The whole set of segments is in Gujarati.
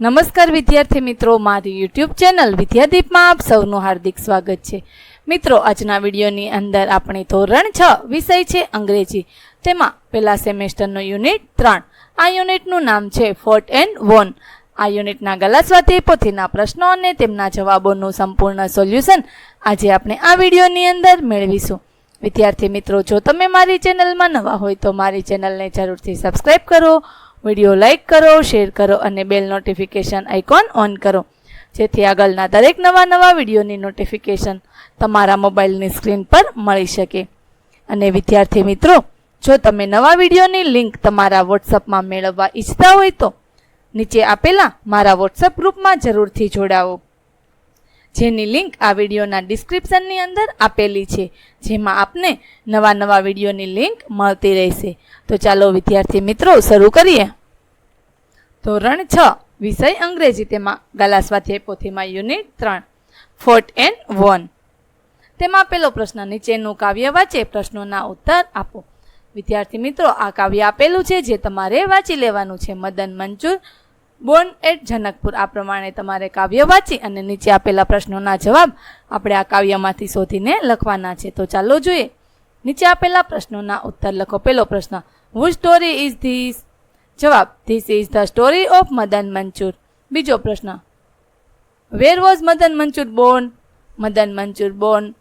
નમસ્કાર વિદ્યાર્થી મિત્રો, મારી યુટ્યુબ ચેનલ વિદ્યાદીપમાં આપ સૌનું હાર્દિક સ્વાગત છે. મિત્રો, આજના વિડીયોની અંદર આપણે ધોરણ છ વિષય છે અંગ્રેજી. તેમાં પહેલા સેમેસ્ટરનો યુનિટ ત્રણ. આ યુનિટનું નામ છે ફોર્ટ એન્ડ વોન આ યુનિટના ગલા સ્વાધ્યાય પોથીના પ્રશ્નો અને તેમના જવાબોનું સંપૂર્ણ સોલ્યુશન આજે આપણે આ વિડીયોની અંદર મેળવીશું. વિદ્યાર્થી મિત્રો, જો તમે મારી ચેનલમાં નવા હોય તો મારી ચેનલને જરૂરથી સબસ્ક્રાઈબ કરો વીડિયો લાઇક કરો, શેર કરો અને બેલ નોટિફિકેશન આઇકોન ઓન કરો. જેથી આગળના દરેક નવા નવા વિડીયોની નોટિફિકેશન તમારા મોબાઈલની સ્ક્રીન પર મળી શકે. અને વિદ્યાર્થી મિત્રો, જો તમે નવા વિડીયોની લિંક તમારા વોટ્સઅપમાં મેળવવા ઈચ્છતા હોય તો નીચે આપેલા મારા વોટ્સઅપ ગ્રુપમાં જરૂરથી જોડાવો. જેની લિંક આ વિડીયોના ડિસ્ક્રિપ્શનની અંદર આપેલી છે, જેમાં આપને નવા નવા વિડીયોની લિંક મળતી રહેશે. તો ચાલો, વિદ્યાર્થી મિત્રો, શરૂ કરીએ. ધોરણ છ, વિષય અંગ્રેજી, તેમાં ગાલા સ્વાધ્યાય પોથીમાં યુનિટ ત્રણ, ફોર્ટ એન્ડ વોન. તેમાં પેલો પ્રશ્ન, નીચેનું કાવ્ય વાંચે, પ્રશ્નોના ઉત્તર આપો. વિદ્યાર્થી મિત્રો, આ કાવ્ય આપેલું છે, જે તમારે વાંચી લેવાનું છે. મદન મંજૂર બોર્ન એટ જનકપુર. આ પ્રમાણે તમારે કાવ્ય વાંચી અને નીચે આપેલા પ્રશ્નોના જવાબ આપણે આ કાવ્યમાંથી શોધીને લખવાના છે. તો ચાલો જોઈએ. નીચે આપેલા પ્રશ્નોના ઉત્તર લખો. પહેલો પ્રશ્ન હુ સ્ટોરી ઇઝ ધીસ જવાબ this is the story of Madan Manchur બીજો પ્રશ્ન where was Madan Manchur born Madan Manchur born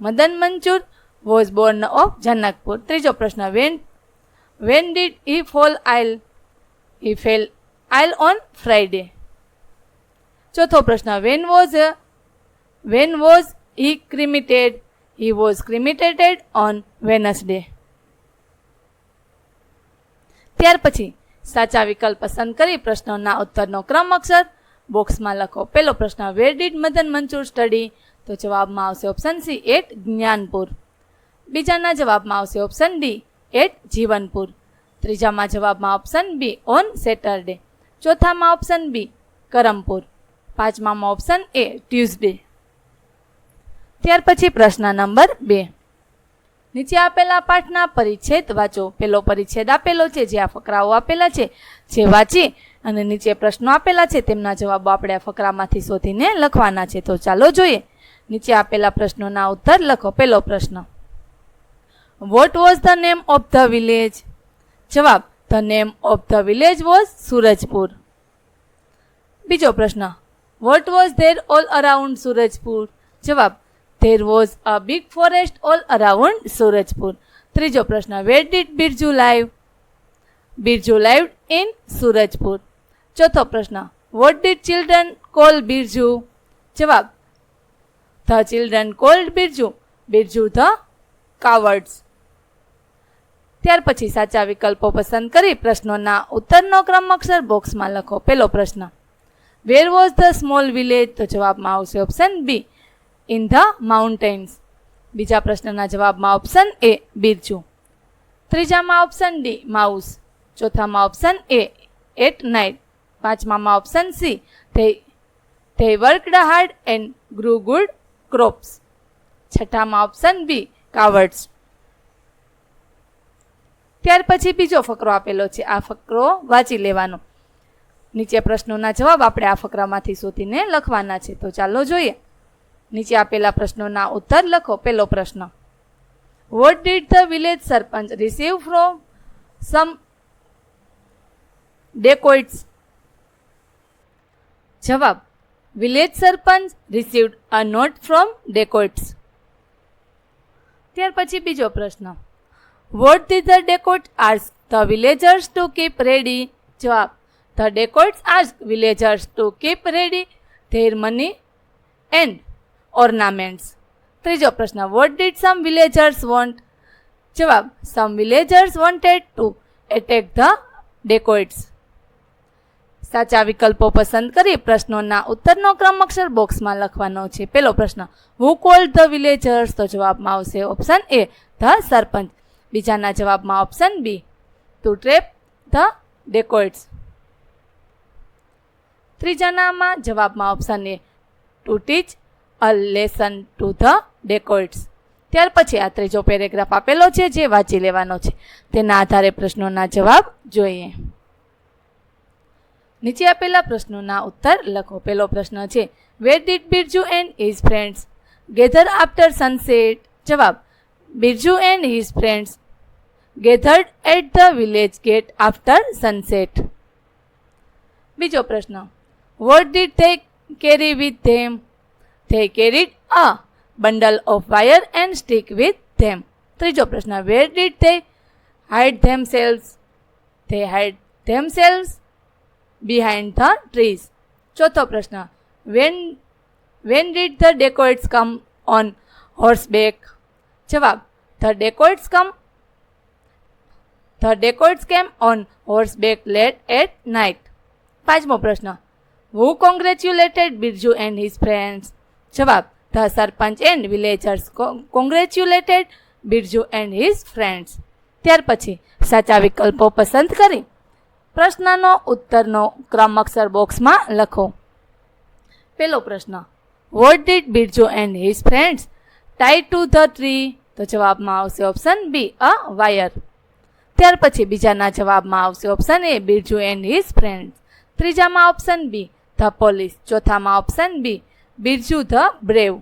Madan Manchur was born of Janakpur ત્રીજો પ્રશ્ન when when did he fall ill he fell ill on Friday ચોથો પ્રશ્ન when was when was he cremated he was cremated on Wednesday ત્યાર પછી, સાચા વિકલ્પ પસંદ કરી પ્રશ્નોના ઉત્તરનો ક્રમ અક્ષર, બોક્સમાં લખો. પહેલો પ્રશ્ન where did Madan Manchur study તો જવાબમાં આવશે ઓપ્શન સી એટ જ્ઞાનપુર બીજાના જવાબમાં આવશે ઓપ્શન ડી એટ જીવનપુર ત્રીજામાં જવાબમાં ઓપ્શન બી ઓન સેટરડે ચોથામાં ઓપ્શન બી કરમપુર. પાંચમામાં ઓપ્શન એ ટ્યુઝડે ત્યાર પછી પ્રશ્ન નંબર બે. નીચે આપેલા પાઠના પરિચ્છેદ વાંચો. પેલો પરિચ્છેદ આપેલો છે, જે આ ફકરાઓ આપેલા છે, જે વાંચી અને નીચે પ્રશ્નો આપેલા છે, તેમના જવાબો આપણે આ ફકરામાંથી શોધીને લખવાના છે. તો ચાલો જોઈએ. નીચે આપેલા પ્રશ્નોના ઉત્તર લખો. પેલો પ્રશ્ન. What was the name of the village જવાબ. The name of the village was Surajpur બીજો પ્રશ્ન what was there all around Surajpur જવાબ there was a big forest all around Surajpur ત્રીજો પ્રશ્ન where did Birju live Birju live in Surajpur ચોથો પ્રશ્ન what did children call Birju જવાબ the children called Birju Birju the cowards ત્યાર પછી સાચા વિકલ્પો પસંદ કરી પ્રશ્નોના ઉત્તરનો ક્રમ અક્ષર બોક્સમાં લખો. પહેલો પ્રશ્ન where was the small village તો જવાબમાં આવશે option B in the mountains બીજા પ્રશ્નના જવાબમાં ઓપ્શન એ બિરજુ ત્રીજામાં ઓપ્શન ડી માઉસ ચોથામાં ઓપ્શન એ એટ નાઇટ પાંચમામાં ઓપ્શન સી ધે તે worked hard and grew good crops છઠ્ઠામાં option B cowards ત્યાર પછી બીજો ફકરો આપેલો છે. આ ફકરો વાંચી લેવાનો. નીચે પ્રશ્નોના જવાબ આપણે આ ફકરામાંથી શોધીને લખવાના છે. તો ચાલો જોઈએ. નીચે આપેલા પ્રશ્નોના ઉત્તર લખો. પહેલો પ્રશ્ન. What did the village sarpanch receive from some dacoits જવાબ. Village sarpanch received a note from dacoits ત્યાર પછી બીજો પ્રશ્ન. What did the dacoit આર્સ the villagers to keep ready જવાબ the dacoits આર્સ villagers to keep ready their money and ornaments ત્રીજો પ્રશ્ન what did some villagers want જવાબ some villagers wanted to attack the dacoits સાચા વિકલ્પો પસંદ કરી પ્રશ્નોના ઉત્તરનો ક્રમ અક્ષર બોક્સમાં લખવાનો છે. પહેલો પ્રશ્ન હુ કોલ્ડ ધ વિલેજર્સ તો જવાબમાં આવશે ઓપ્શન એ ધ સરપંચ બીજાના જવાબમાં option B to trap the dacoits ત્રીજાનામાં જવાબમાં option A to teach a lesson to the dacoits ત્યાર પછી આ ત્રીજો પેરેગ્રાફ આપેલો છે, જે વાંચી લેવાનો છે. તેના આધારે પ્રશ્નોના જવાબ જોઈએ. નીચે આપેલા પ્રશ્નોના ઉત્તર લખો. પહેલો પ્રશ્ન છે where did Birju and his friends gather after sunset જવાબ Birju and his friends gathered at the village gate after sunset બીજો પ્રશ્ન. What did they carry with them they carried a bundle of wire and stick with them ત્રીજો પ્રશ્ન. Where did they hide themselves they hide themselves behind the trees ચોથો પ્રશ્ન. When when did the dacoits come on horseback જવાબ, the dacoits come, the dacoits came on horseback late at night? પાંચમો પ્રશ્ન who congratulated Birju and his friends? જવાબ, the sarpanch and villagers congratulated Birju and his friends. ત્યાર પછી, સાચા વિકલ્પો પસંદ કરી? પ્રશ્નનો ઉત્તરનો ક્રમ અક્ષર બોક્સમાં લખો. પહેલો પ્રશ્ન, what did Birju and his friends tie to the tree તો જવાબમાં આવશે ઓપ્શન બી, અ વાયર ત્યાર પછી બીજાના જવાબમાં આવશે option A Birju and his friends ત્રીજામાં option B the police ચોથામાં option B Birju the brave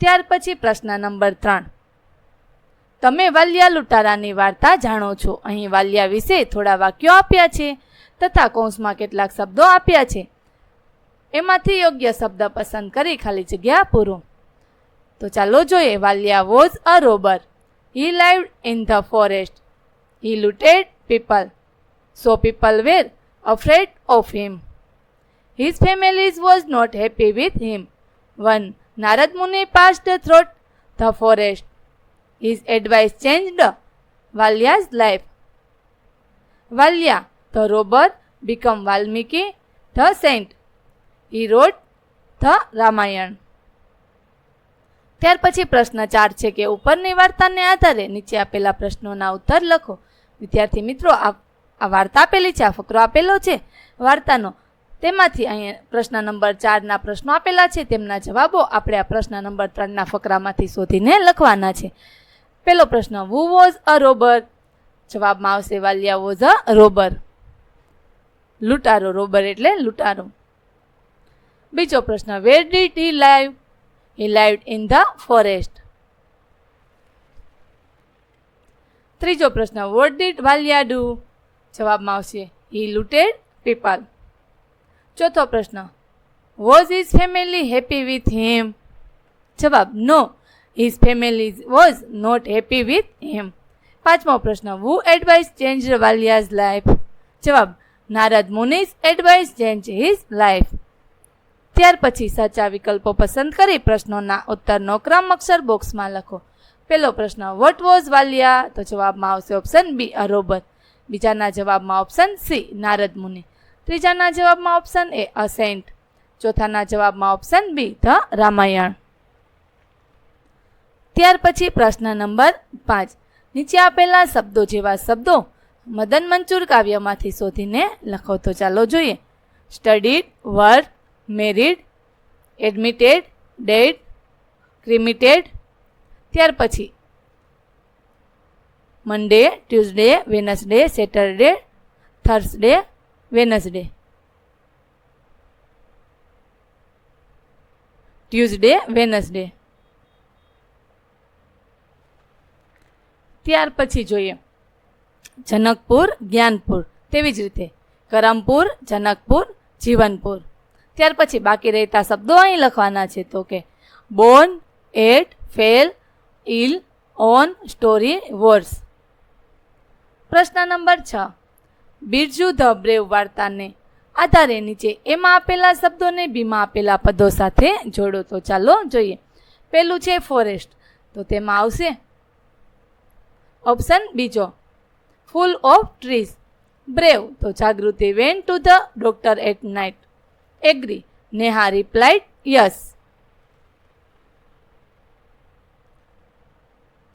ત્યાર પછી પ્રશ્ન નંબર ત્રણ. તમે વાલિયા લૂંટારાની વાર્તા જાણો છો. અહીં વાલિયા વિશે થોડા વાક્યો આપ્યા છે તથા કૌંસમાં કેટલાક શબ્દો આપ્યા છે. એમાંથી યોગ્ય શબ્દ પસંદ કરી ખાલી જગ્યા પૂરો. તો ચાલો જોઈએ Valiya was a robber. He live in the forest. He looted people. So people were afraid of him. His families was not happy with him. One Narad Muni passed through the forest. His advice changed Valiya's life. Valiya the robber become Valmiki, the saint. He wrote the Ramayana. ત્યાર પછી પ્રશ્ન ચાર છે કે ઉપરની વાર્તાને આધારે નીચે આપેલા પ્રશ્નોના ઉત્તર લખો. વિદ્યાર્થી મિત્રો, આ વાર્તા આપેલી છે, આ ફકરો આપેલો છે. વાર્તાનો. તેમાંથી અહીંયા પ્રશ્ન નંબર ચારના પ્રશ્નો આપેલા છે. તેમના જવાબો આપણે આ પ્રશ્ન નંબર ત્રણના ફકરામાંથી શોધીને લખવાના છે. પહેલો પ્રશ્ન વુ વોઝ અ રોબર જવાબમાં આવશે વાલિયા વોઝ અ રોબર લૂંટારો રોબર એટલે લૂંટારો. બીજો પ્રશ્ન where did he live he lived in the forest ત્રીજો પ્રશ્ન વોટ ડીડ વાલિયા ડુ જવાબમાં આવશે હી લૂટેડ પીપલ ચોથો પ્રશ્ન was his family happy with him જવાબ no his family was not happy with him પાંચમો પ્રશ્ન who advice change Valiya's life જવાબ Narad Muni's advice change his life ત્યાર પછી સાચા વિકલ્પો પસંદ કરી પ્રશ્નોના ઉત્તરનો ક્રમ અક્ષર બોક્સમાં લખો. પહેલો પ્રશ્ન વોટ વોઝ વાલિયા? તો જવાબમાં આવશે ઓપ્શન બી અરોબર. બીજાના જવાબમાં ઓપ્શન સી નારદ મુનિ. ત્રીજાના જવાબમાં ઓપ્શન એ અસેન્ટ ચોથાના જવાબમાં ઓપ્શન બી ધ રામાયણ. ત્યાર પછી પ્રશ્ન નંબર પાંચ. નીચે આપેલા શબ્દો જેવા શબ્દો મદન મંચૂર કાવ્યમાંથી શોધીને લખો તો ચાલો જોઈએ. Studied work married, admitted, dead, cremated. ત્યાર પછી Monday, Tuesday, Wednesday, Saturday, Thursday, Wednesday. Tuesday, Wednesday. ત્યાર પછી જોઈએ. જનકપુર, જ્ઞાનપુર. તેવી જ રીતે. કરમપુર, જનકપુર, જીવનપુર. ત્યાર પછી બાકી રહેતા શબ્દો અહીં લખવાના છે તો કે born at fell ill on story વર્સ પ્રશ્ન નંબર છ. બિરજુ ધ બ્રેવ વાર્તાને આધારે નીચે એમાં આપેલા શબ્દોને બીમાં આપેલા પદો સાથે જોડો. તો ચાલો જોઈએ. પેલું છે ફોરેસ્ટ તો તેમાં આવશે. ઓપ્શન બીજો. Full of trees brave. તો Jagruti went to the doctor at night agree Neha replied yes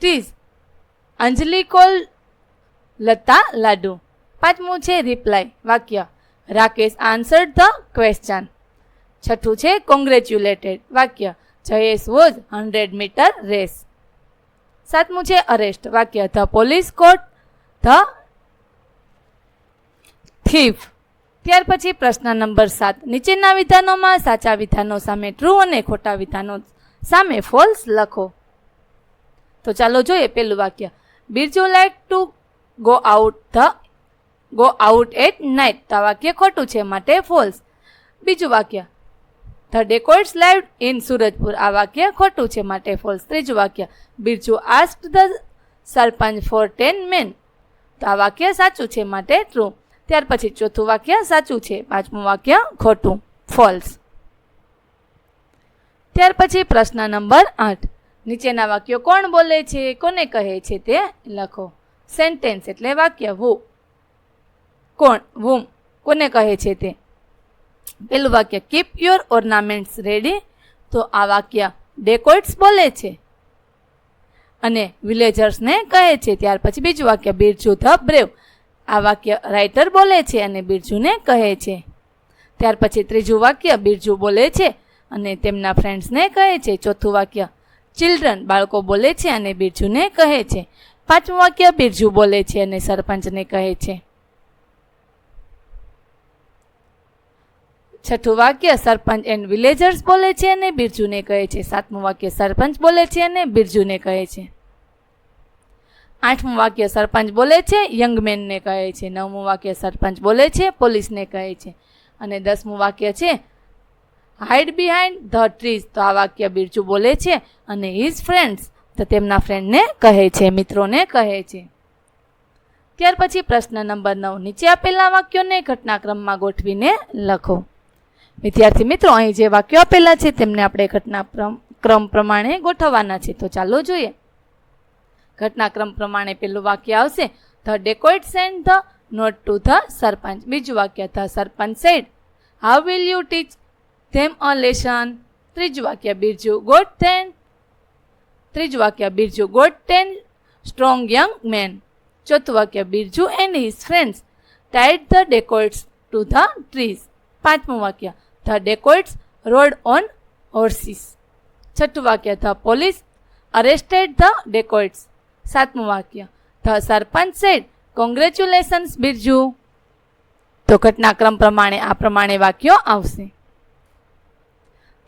ત્રીસ અંજલિ કોલ લતા લાડુ પાંચમું છે રિપ્લાય વાક્ય રાકેશ આન્સર ધ ક્વેશ્ચન છઠ્ઠું છે કોંગ્રેચ્યુલેટેડ વાક્ય Jayesh was hundred meter race સાતમું છે અરેસ્ટ વાક્ય the police caught the thief ત્યાર પછી પ્રશ્ન નંબર સાત. નીચેના વિધાનોમાં સાચા વિધાનો સામે ટ્રુ અને ખોટા વિધાનો સામે ફોલ્સ લખો. તો ચાલો જોઈએ પેલું વાક્ય. Birju like to go out the go out at night તો આ વાક્ય ખોટું છે, માટે ફોલ્સ બીજું વાક્ય. The dacoits live in Surajpur આ વાક્ય ખોટું છે, માટે ફોલ્સ ત્રીજું વાક્ય. Birju ask the sarpanch for ten men તો આ વાક્ય સાચું છે, માટે ટ્રુ ત્યાર પછી ચોથું વાક્ય સાચું છે. પાંચમું વાક્ય ખોટું. ફોલ્સ ત્યાર પછી પ્રશ્ન નંબર આઠ. નીચેના વાક્યો કોણ બોલે છે? કોને કહે છે તે લખો. સેન્ટેન્સ એટલે વાક્ય વુ કોણ? વુમ કોને કહે છે તે? પેલું વાક્ય કીપ યોર ઓર્નામેન્ટ્સ રેડી તો આ વાક્ય ડેકોઇટ્સ બોલે છે. અને વિલેજર્સને કહે છે. ત્યાર પછી બીજું વાક્ય બિરજુ ધ બ્રેવ આ વાક્ય રાઇટર બોલે છે અને બિરજુને કહે છે. ત્યાર પછી ત્રીજું વાક્ય બિરજુ બોલે છે અને તેમના ફ્રેન્ડ્સને કહે છે. ચોથું વાક્ય ચિલ્ડ્રન બાળકો બોલે છે અને બિરજુને કહે છે. પાંચમું વાક્ય બિરજુ બોલે છે અને સરપંચને કહે છે. છઠ્ઠું વાક્ય સરપંચ એન્ડ વિલેજર્સ બોલે છે અને બિરજુને કહે છે. સાતમું વાક્ય સરપંચ બોલે છે અને બિરજુને કહે છે. આઠમું વાક્ય સરપંચ બોલે છે યંગમેનને કહે છે. નવમું વાક્ય સરપંચ બોલે છે, પોલીસને કહે છે. અને દસમું વાક્ય છે હાઇડ બિહાઇન્ડ ધ ટ્રીઝ તો આ વાક્ય બિરજુ બોલે છે અને હિઝ ફ્રેન્ડ્સ તો તેમના ફ્રેન્ડને કહે છે, મિત્રોને કહે છે. ત્યાર પછી પ્રશ્ન નંબર નવ. નીચે આપેલા વાક્યોને ઘટનાક્રમમાં ગોઠવીને લખો. વિદ્યાર્થી મિત્રો, અહીં જે વાક્યો આપેલા છે, તેમને આપણે ઘટના ક્રમ પ્રમાણે ગોઠવવાના છે. તો ચાલો જોઈએ. ઘટનાક્રમ પ્રમાણે પેલું વાક્ય આવશે, the dacoit send the note to the sarpanch. બીજું વાક્ય, the sarpanch said how will you teach them a lesson ત્રીજું વાક્ય બિરજુ ગોટ ટેન ત્રીજું વાક્ય Birju got ten strong young men ચોથું વાક્ય Birju and his friends tied the dacoits to the trees પાંચમું વાક્ય the dacoits rode on horses છઠ્ઠું વાક્ય the police arrested the dacoits સાતમું વાક્ય. The sarpanch said congratulations Birju. તો ઘટનાક્રમ પ્રમાણે આ પ્રમાણે વાક્યો આવશે.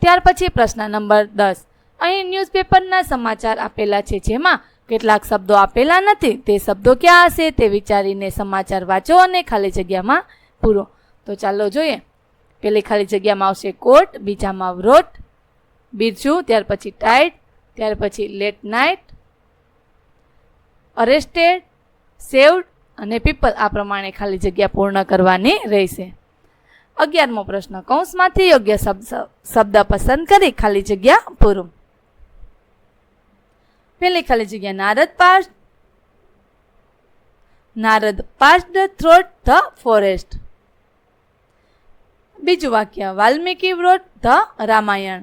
ત્યાર પછી પ્રશ્ન નંબર દસ. અહીં ન્યૂઝપેપરના સમાચાર આપેલા છે, જેમાં કેટલાક શબ્દો આપેલા નથી, તે શબ્દો ક્યાં હશે તે વિચારીને સમાચાર વાંચો અને ખાલી જગ્યામાં પૂરો. તો ચાલો જોઈએ. પેલી ખાલી જગ્યામાં આવશે કોટ, બીજામાં વ્રોટ, બિરજુ, ત્યાર પછી ટાઈટ ત્યાર પછી લેટ નાઇટ અરેસ્ટેડ સેવડ અને પીપલ આ પ્રમાણે ખાલી જગ્યા પૂર્ણ કરવાની રહેશે. અગિયારમો પ્રશ્ન, કૌંસમાંથી યોગ્ય શબ્દ શબ્દ પસંદ કરી ખાલી જગ્યા પૂરું. પહેલી ખાલી જગ્યા, Narad pass Narad passed through the forest. બીજું વાક્ય, વાલ્મીકી વ્રોટ ધ રામાયણ.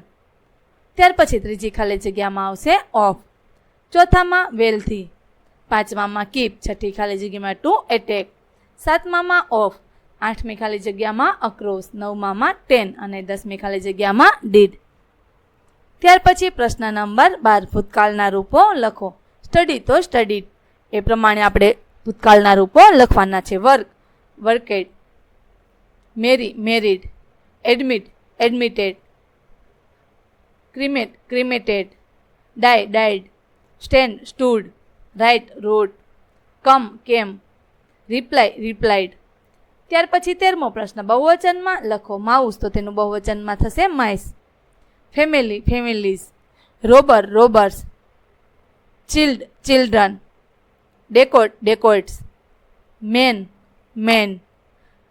ત્યાર પછી ત્રીજી ખાલી જગ્યામાં આવશે ઓફ. ચોથામાં વેલથી. પાંચમામાં કીપ છઠ્ઠી ખાલી જગ્યામાં ટુ એટેક સાતમામાં ઓફ આઠમી ખાલી જગ્યામાં અક્રોસ નવમામાં ટેન અને દસમી ખાલી જગ્યામાં ડીડ ત્યાર પછી પ્રશ્ન નંબર બાર, ભૂતકાળના રૂપો લખો. સ્ટડી તો સ્ટડી એ પ્રમાણે આપણે ભૂતકાળના રૂપો લખવાના છે. Work worked marry married admit admitted cremate cremated die died stand stood write wrote come, came, reply replied ત્યાર પછી તેરમો પ્રશ્ન, બહુવચનમાં લખો માઉસ, તો તેનું બહુવચનમાં થશે mice. Family, families. Robber, robbers. Child, children. Dacoit dacoits man men.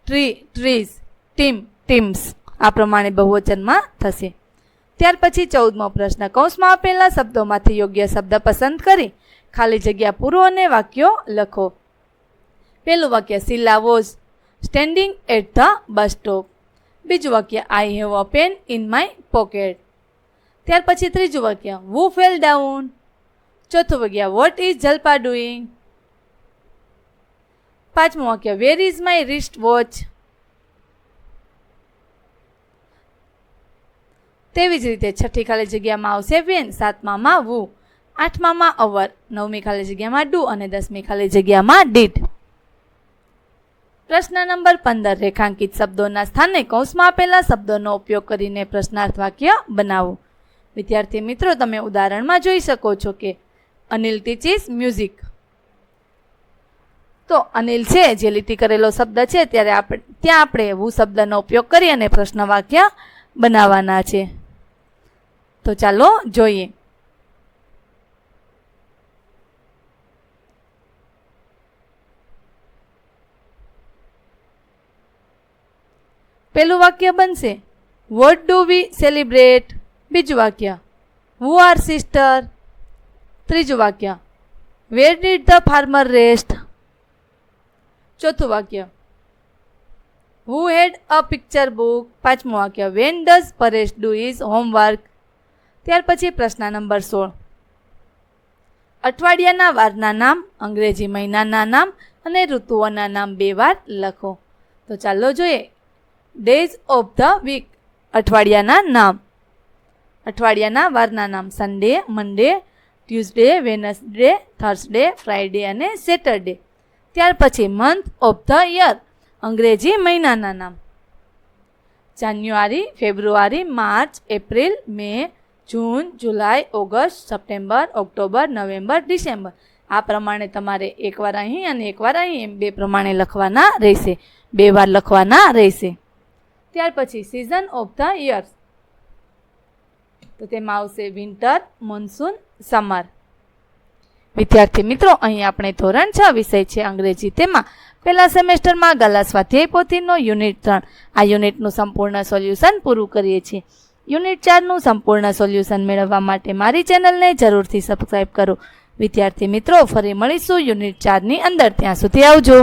Tree, trees. Team, teams. આ પ્રમાણે બહુવચનમાં થશે. ત્યાર પછી ચૌદમો પ્રશ્ન, કૌંસમાં આપેલા શબ્દોમાંથી યોગ્ય શબ્દ પસંદ કરી ખાલી જગ્યા પૂરો અને વાક્યો લખો. પહેલું વાક્ય Silla was standing at the bus stop બીજું વાક્ય I have a pen in my pocket ત્યાર પછી ત્રીજું વાક્ય વુ ફેલ ડાઉન ચોથું વાક્ય વોટ ઇઝ જલપા ડુઈંગ પાંચમું વાક્ય where is my wrist watch તેવી જ રીતે છઠ્ઠી ખાલી જગ્યામાં આવશે વેન, સાતમામાં વુ આઠમામાં અવર, નવમી ખાલી જગ્યામાં ડુ અને દસમી ખાલી જગ્યામાં ડીડ. પ્રશ્ન નંબર પંદર, રેખાંકિત શબ્દોના સ્થાને કૌંસમાં આપેલા શબ્દોનો ઉપયોગ કરીને પ્રશ્નાર્થ વાક્ય બનાવો. વિદ્યાર્થી મિત્રો, તમે ઉદાહરણમાં જોઈ શકો છો કે અનિલ ટીચીસ મ્યુઝિક તો અનિલ છે, જે લીટી કરેલો શબ્દ છે, ત્યારે આપણે ત્યાં આપણે હું શબ્દનો ઉપયોગ કરી અને પ્રશ્ન વાક્ય બનાવવાના છે. તો ચાલો જોઈએ. પેલું વાક્ય બનશે? વોટ ડુ વી સેલિબ્રેટ બીજું વાક્ય. હુ આર સિસ્ટર ત્રીજું વાક્ય. Where did the farmer rest ચોથું વાક્ય. Who had a picture book પાંચમું વાક્ય. When does Paresh do his homework ત્યાર પછી પ્રશ્ન નંબર સોળ. અઠવાડિયાના વારના નામ, અંગ્રેજી મહિનાના નામ અને ઋતુઓના નામ બે વાર લખો. તો ચાલો જોઈએ. ડેઝ ઓફ ધ વીક અઠવાડિયાના નામ અઠવાડિયાના વારના નામ Sunday Monday Tuesday Wednesday Thursday Friday અને સેટરડે ત્યાર પછી મંથ ઓફ ધ યર અંગ્રેજી મહિનાના નામ. January, February, March, April, May, June, July, August, September, October, November, December. આ પ્રમાણે તમારે એકવાર અહીં અને એકવાર અહીં એમ બે પ્રમાણે લખવાના રહેશે. બે વાર લખવાના રહેશે. ત્યાર પછી સિઝન ઓફ ધ યર્સ તો તેમાં આવશે વિન્ટર મોન્સૂન સમર વિદ્યાર્થી મિત્રો, અહીં આપણે ધોરણ છ વિષય છે અંગ્રેજી. તેમાં પહેલા સેમેસ્ટરમાં ગલા સ્વાધ્યાય પોથીનો યુનિટ ત્રણ. આ યુનિટનું સંપૂર્ણ સોલ્યુશન પૂરું કરીએ છીએ. યુનિટ ચારનું સંપૂર્ણ સોલ્યુશન મેળવવા માટે મારી ચેનલને જરૂરથી સબસ્ક્રાઈબ કરો. વિદ્યાર્થી મિત્રો, ફરી મળીશું યુનિટ ચારની અંદર. ત્યાં સુધી આવજો.